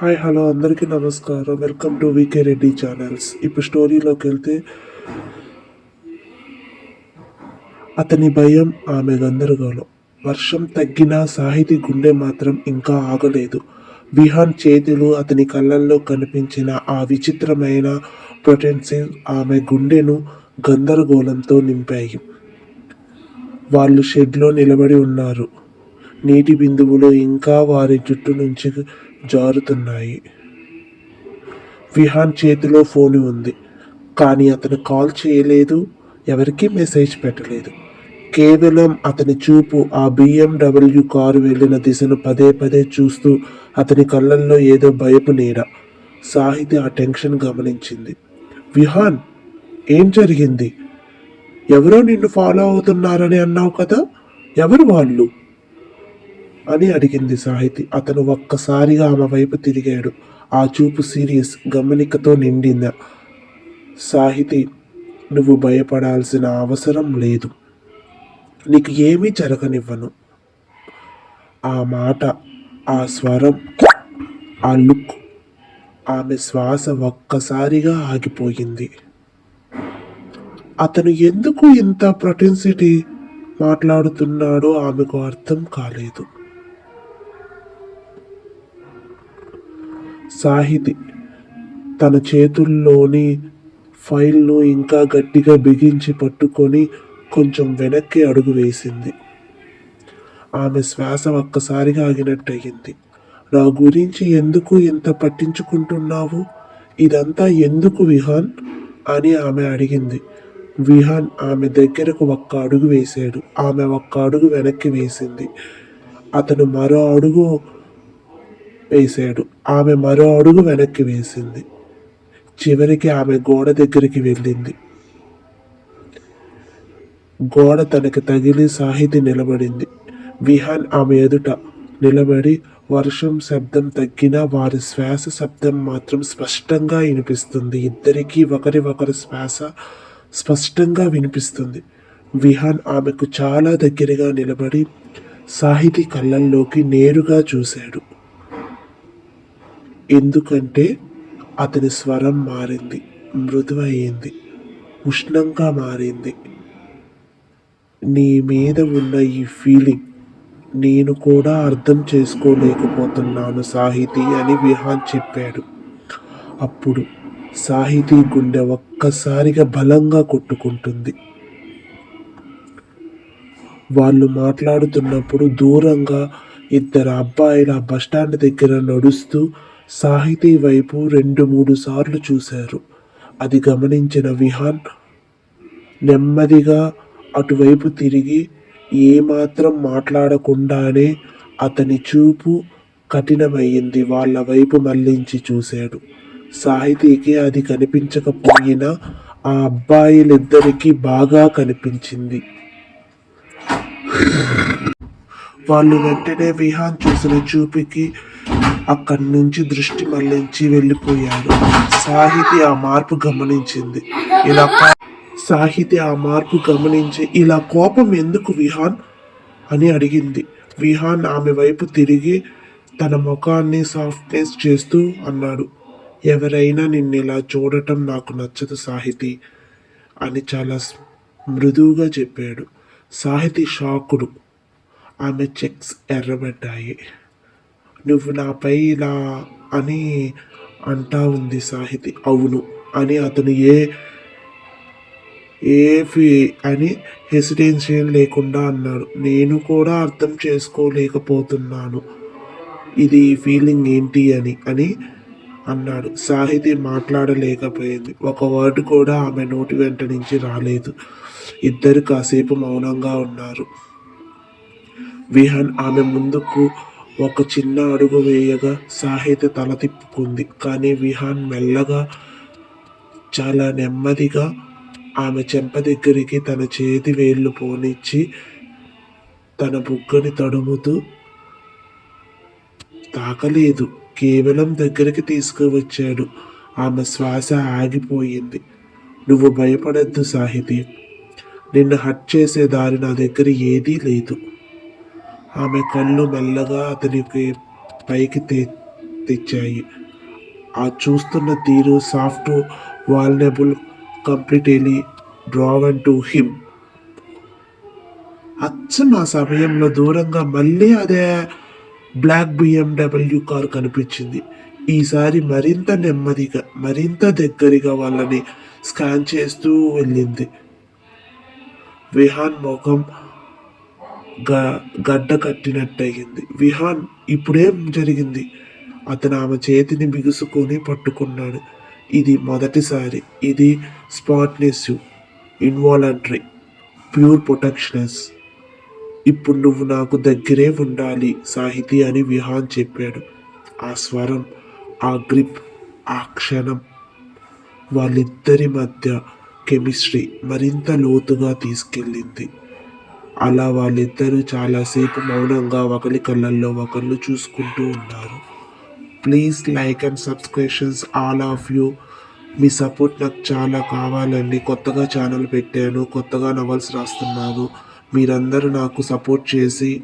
Hi hello అందరికీ నమస్కారం. Welcome to VK Reddy channels ఇప్పుడు స్టోరీలోకి వెళ్తే అతని భయం ఆమె గందరగోళం. వర్షం తగ్గినా సాహితీ గుండె మాత్రం ఇంకా ఆగలేదు. విహాన్ చేతులు అతని కళ్ళల్లో కనిపించిన ఆ విచిత్రమైన ప్రొటెన్సివ్ ఆమె గుండెను గందరగోళంతో నింపాయి. వాళ్ళు షెడ్లో నిలబడి ఉన్నారు. నీటి బిందువులు ఇంకా వారి జుట్టు నుంచి జారుతున్నాయి. విహాన్ చేతిలో ఫోన్ ఉంది. కానీ అతను కాల్ చేయలేదు. ఎవరికీ మెసేజ్ పెట్టలేదు. కేవలం అతని చూపు ఆ బిఎండబ్ల్యూ కారు వెళ్ళిన దిశను పదే పదే చూస్తూ అతని కళ్ళల్లో ఏదో భయపు నీడ. సాహితి ఆ టెన్షన్ గమనించింది. విహాన్ ఏం జరిగింది? ఎవరో నిన్ను ఫాలో అవుతున్నారని అన్నావు కదా? ఎవరు వాళ్ళు? అని అడిగింది సాహితి. అతను ఒక్కసారిగా ఆమె వైపు తిరిగాడు. ఆ చూపు సీరియస్ గమనికతో నిండింద. సాహితి నువ్వు భయపడాల్సిన అవసరం లేదు. నీకు ఏమీ జరగనివ్వను. ఆ మాట ఆ స్వరం ఆ లుక్ ఆమె శ్వాస ఒక్కసారిగా ఆగిపోయింది. అతను ఎందుకు ఇంత ప్రొటెన్సిటీ మాట్లాడుతున్నాడో ఆమెకు అర్థం కాలేదు. సాహితి. తన చేతుల్లోని ఫైల్ను ఇంకా గట్టిగా బిగించి పట్టుకొని కొంచెం వెనక్కి అడుగు వేసింది. ఆమె శ్వాస ఒక్కసారిగా ఆగినట్టయింది. నా గురించి ఎందుకు ఇంత పట్టించుకుంటున్నావు? ఇదంతా ఎందుకు విహాన్? అని ఆమె అడిగింది. విహాన్ ఆమె దగ్గరకు ఒక్క అడుగు వేశాడు. ఆమె ఒక్క అడుగు వెనక్కి వేసింది. అతను మరో అడుగు వేశాడు ఆమె మరో అడుగు వెనక్కి వేసింది. చివరికి ఆమె గోడ దగ్గరికి వెళ్ళింది. గోడ తనకి తగిలి సాహితి నిలబడింది. విహాన్ ఆమె ఎదుట నిలబడి వర్షం శబ్దం తగ్గినా వారి శ్వాస శబ్దం మాత్రం స్పష్టంగా వినిపిస్తుంది. ఇద్దరికీ ఒకరి ఒకరి శ్వాస స్పష్టంగా వినిపిస్తుంది. విహాన్ ఆమెకు చాలా దగ్గరగా నిలబడి సాహితి కళ్ళల్లోకి నేరుగా చూశాడు. ఎందుకంటే అతని స్వరం మారింది మృదువయ్యింది ఉష్ణంగా మారింది. నీ మీద ఉన్న ఈ ఫీలింగ్ నేను కూడా అర్థం చేసుకోలేకపోతున్నాను సాహితీ అని విహాన్ చెప్పాడు. అప్పుడు సాహితీ గుండె ఒక్కసారిగా బలంగా కొట్టుకుంటుంది. వాళ్ళు మాట్లాడుతున్నప్పుడు దూరంగా ఇద్దరు అబ్బాయిల బస్టాండ్ దగ్గర నడుస్తూ సాహితీ వైపు రెండు మూడు సార్లు చూశారు. అది గమనించిన విహాన్ నెమ్మదిగా అటువైపు తిరిగి ఏమాత్రం మాట్లాడకుండానే అతని చూపు కఠినమయ్యింది వాళ్ళ వైపు మళ్ళించి చూశాడు. సాహితీకి అది కనిపించకపోయినా ఆ అబ్బాయిలిద్దరికీ బాగా కనిపించింది. వాళ్ళు వెంటనే విహాన్ చూసిన చూపుకి అక్కడి నుంచి దృష్టి మళ్ళించి వెళ్ళిపోయారు. సాహితి ఆ మార్పు గమనించింది. ఇలా సాహితి ఆ మార్పు గమనించి ఇలా కోపం ఎందుకు విహాన్? అని అడిగింది. విహాన్ ఆమె వైపు తిరిగి తన ముఖాన్ని సాఫ్ట్నెస్ చేస్తూ అన్నాడు. ఎవరైనా నిన్ను ఇలా చూడటం నాకు నచ్చదు సాహితి అని చాలా మృదువుగా చెప్పాడు. సాహితి షాకుడు. ఆమె చెక్స్ ఎర్రబడ్డాయి. నువ్వు నాపై ఇలా అని అంటా ఉంది సాహితి. అవును అని అతను ఏ ఏ ఫీ అని హెసిటేషన్ లేకుండా అన్నాడు. నేను కూడా అర్థం చేసుకోలేకపోతున్నాను. ఇది ఫీలింగ్ ఏంటి అని అని అన్నాడు. సాహితి మాట్లాడలేకపోయింది. ఒక వర్డ్ కూడా ఆమె నోటి వెంట నుంచి రాలేదు. ఇద్దరు కాసేపు మౌనంగా ఉన్నారు. విహాన్ ఆమె ముందుకు ఒక చిన్న అడుగు వేయగా సాహితి తల తిప్పుకుంది. కానీ విహాన్ మెల్లగా చాలా నెమ్మదిగా ఆమె చెంప దగ్గరికి తన చేతి వేళ్ళు పోనిచ్చి తన బుగ్గని తడుముతూ తాకలేదు కేవలం దగ్గరికి తీసుకువచ్చాడు. ఆమె శ్వాస ఆగిపోయింది. నువ్వు భయపడద్దు సాహితి. నిన్ను హట్ చేసే దారి నా దగ్గర ఏదీ లేదు. ఆమె కళ్ళు మెల్లగా అతనికి పైకి తె తెచ్చాయి. ఆ చూస్తున్న తీరు soft vulnerable completely drawn to him. అచ్చం ఆ సమయంలో దూరంగా మళ్ళీ అదే బ్లాక్ బిఎండబ్ల్యూ కార్ కనిపించింది. ఈసారి మరింత నెమ్మదిగా మరింత దగ్గరగా వాళ్ళని స్కాన్ చేస్తూ వెళ్ళింది. విహాన్ ముఖం గ గడ్డ కట్టినట్టయింది. విహాన్ ఇప్పుడేం జరిగింది? అతను ఆమె చేతిని బిగుసుకొని పట్టుకున్నాడు. ఇది మొదటిసారి. ఇది స్పాట్నెస్ ఇన్వాలంటరీ ప్యూర్ ప్రొటెక్షనెస్. ఇప్పుడు నువ్వు నాకు దగ్గరే ఉండాలి సాహితీ అని విహాన్ చెప్పాడు. ఆ స్వరం ఆ గ్రిప్ ఆ క్షణం వాళ్ళిద్దరి మధ్య కెమిస్ట్రీ మరింత లోతుగా తీసుకెళ్ళింది. అలా వాళ్ళిద్దరూ చాలాసేపు మౌనంగా ఒకరి కళ్ళల్లో ఒకళ్ళు చూసుకుంటూ ఉన్నారు. Please like and subscriptions all of you me support నాకు చాలా కావాలండి. కొత్తగా ఛానల్ పెట్టాను కొత్తగా నవల్స్ రాస్తున్నాను. మీరందరూ నాకు సపోర్ట్ చేసి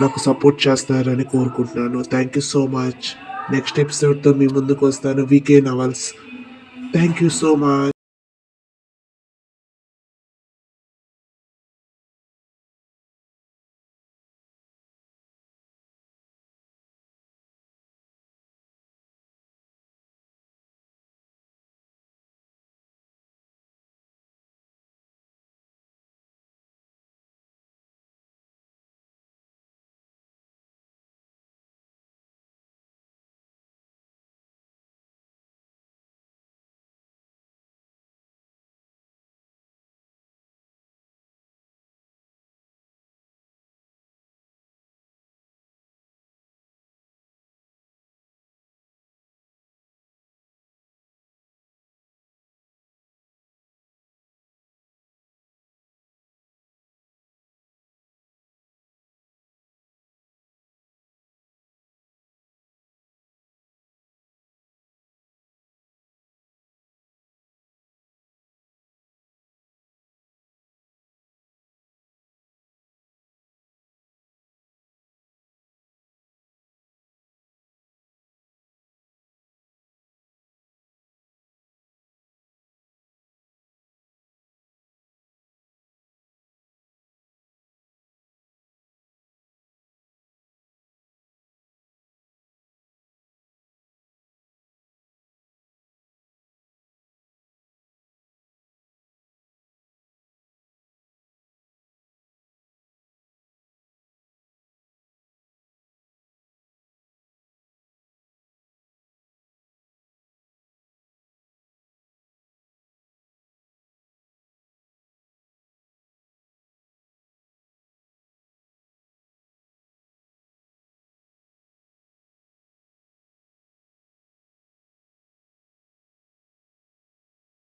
నాకు సపోర్ట్ చేస్తారని కోరుకుంటున్నాను. Thank you so much next ఎపిసోడ్తో మీ ముందుకు వస్తాను. VK novels thank you so much